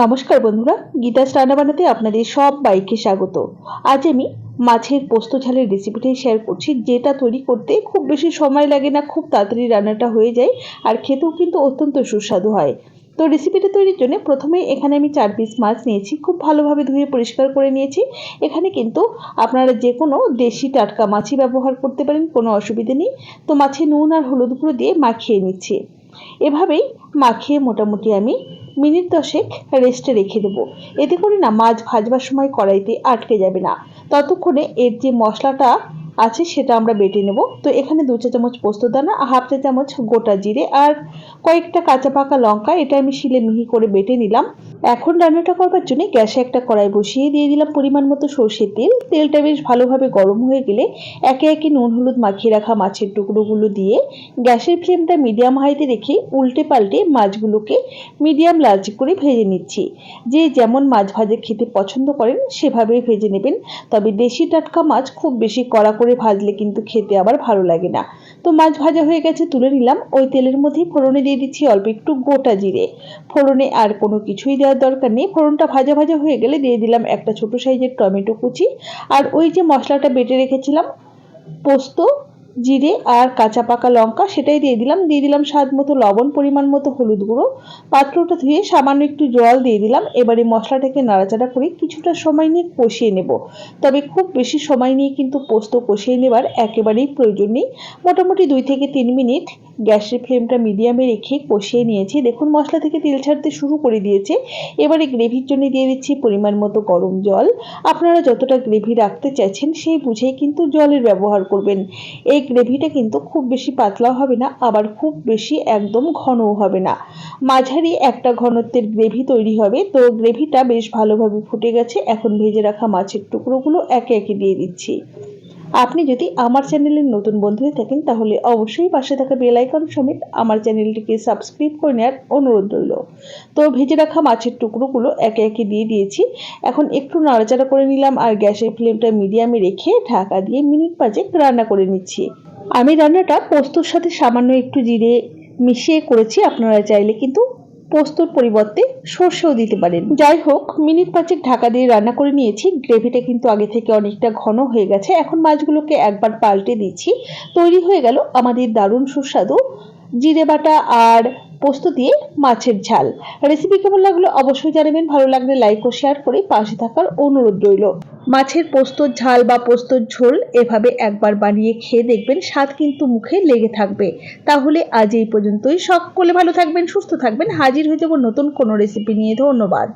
নমস্কার বন্ধুরা গীতাস রান্না বানাতে আপনাদের সব বাইকে স্বাগত। আজ আমি মাছের পোস্ত ঝালের রেসিপিটাই শেয়ার করছি, যেটা তৈরি করতে খুব বেশি সময় লাগে না, খুব তাড়াতাড়ি রান্নাটা হয়ে যায় আর খেতেও কিন্তু অত্যন্ত সুস্বাদু হয়। তো রেসিপিটা তৈরির জন্য প্রথমে এখানে আমি চার পিস মাছ নিয়েছি, খুব ভালোভাবে ধুয়ে পরিষ্কার করে নিয়েছি। এখানে কিন্তু আপনারা যে কোনো দেশি টাটকা মাছই ব্যবহার করতে পারেন, কোনো অসুবিধে নেই। তো মাছে নুন আর হলুদ গুঁড়ো দিয়ে মাখিয়ে নিচ্ছি। এভাবেই মাখিয়ে মোটামুটি আমি মিনিট দশেক রেস্টে রেখে দেব। এতে করে না মাছ ভাজবার সময় কড়াইতে আটকে যাবে না। ততক্ষণে এর যে মশলাটা আছে, সেটা আমরা বেটে নেব। তো এখানে দু চা চামচ পোস্ত দানা, হাফ চা চামচ গোটা জিরে আর কয়েকটা কাঁচা পাকা লঙ্কা, এটা আমি শিলে মিহি করে বেটে নিলাম। এখন রান্নাটা করবার জন্য গ্যাসে একটা কড়াই বসিয়ে দিয়ে দিলাম পরিমাণ মতো সর্ষের তেল। তেলটা বেশ ভালোভাবে গরম হয়ে গেলে একে একে নুন, হলুদ মাখিয়ে রাখা মাছের টুকরোগুলো দিয়ে গ্যাসের ফ্লেমটা মিডিয়াম হাইতে রেখে উল্টে পাল্টে মাছগুলোকে মিডিয়াম লালচে করে ভেজে নিচ্ছি। যে যেমন মাছ ভাজে খেতে পছন্দ করেন, সেভাবেই ভেজে নেবেন। তবে দেশি টাটকা মাছ খুব বেশি কড়া করে ভাজলে কিন্তু খেতে আবার ভালো লাগে না। তো মাছ ভাজা হয়ে গেছে, তুলে নিলাম। ওই তেলের মধ্যেই ফোড়নে দিয়ে দিচ্ছি অল্প একটু গোটা জিরে। ফোড়নে আর কোনো কিছুই দেওয়ার দরকার নেই। ফোড়নটা ভাজা ভাজা হয়ে গেলে দিয়ে দিলাম একটা ছোট সাইজের টমেটো কুচি। আর ওই যে মশলাটা বেটে রেখেছিলাম, পোস্ত জিরে আর কাঁচা পাকা লঙ্কা সেটাই দিয়ে দিলাম। দিয়ে দিলাম স্বাদ মতো লবণ, পরিমাণ মতো হলুদ গুঁড়ো। পাত্রটা ধুয়ে সামান্য একটু জল দিয়ে দিলাম। এবারে মশলাটাকে নাড়াচাড়া করে কিছুটা সময় নিয়ে কষিয়ে নেব। তবে খুব বেশি সময় নিয়ে কিন্তু পোস্ত কষিয়ে নেবার একেবারেই প্রয়োজন নেই। মোটামুটি দুই থেকে তিন মিনিট গ্যাসের ফ্লেমটা মিডিয়ামে রেখে কষিয়ে নিয়েছি। দেখুন, মশলা থেকে তেল ছাড়তে শুরু করে দিয়েছে। এবারে গ্রেভির জন্য দিয়ে দিচ্ছি পরিমাণ মতো গরম জল। আপনারা যতটা গ্রেভি রাখতে চাইছেন, সেই বুঝেই কিন্তু জলের ব্যবহার করবেন। এই গ্রেভিটা কিন্তু খুব বেশি পাতলাও হবে না, আবার খুব বেশি একদম ঘনও হবে না। মাঝারি একটা ঘনত্বের গ্রেভি তৈরি হবে, তো গ্রেভিটা বেশ ভালোভাবে ফুটে গেছে। এখন ভেজে রাখা মাছের টুকরোগুলো একে একে দিয়ে দিচ্ছি। আপনি যদি আমার চ্যানেলের নতুন বন্ধু হয়ে থাকেন, তাহলে অবশ্যই পাশে থাকা বেল আইকন সমেত আমার চ্যানেলটিকে সাবস্ক্রাইব করে নেওয়ার অনুরোধ রইল। তো ভেজে রাখা মাছের টুকরোগুলো একে একে দিয়ে দিয়েছি। এখন একটু নাড়াচাড়া করে নিলাম আর গ্যাসের ফ্লেমটা মিডিয়ামে রেখে ঢাকা দিয়ে মিনিট পাঁচেক রান্না করে নিচ্ছি। আমি রান্নাটা পোস্তর সাথে সামান্য একটু জিরে মিশিয়ে করেছি, আপনারা চাইলে কিন্তু পোস্তর পরিবর্তে সর্ষেও দিতে পারেন। যাই হোক, মিনিট পাঁচেক ঢাকা দিয়ে রান্না করে নিয়েছি। গ্রেভিটা কিন্তু আগে থেকে অনেকটা ঘন হয়ে গেছে। এখন মাছগুলোকে একবার পাল্টে দিচ্ছি। তৈরি হয়ে গেল আমাদের দারুণ সুস্বাদু জিরে বাটা আর পোস্ত দিয়ে মাছের ঝাল। রেসিপি কেমন লাগল অবশ্যই জানাবেন। ভালো লাগলে লাইক ও শেয়ার করে পাশে থাকার অনুরোধ রইল। মাছের পোস্তর ঝাল বা পোস্তর ঝোল এভাবে একবার বানিয়ে খেয়ে দেখবেন, স্বাদ কিন্তু মুখে লেগে থাকবে। তাহলে আজ এই পর্যন্তই। সকলে ভালো থাকবেন, সুস্থ থাকবেন। হাজির হয়ে যাব নতুন কোনো রেসিপি নিয়ে। ধন্যবাদ।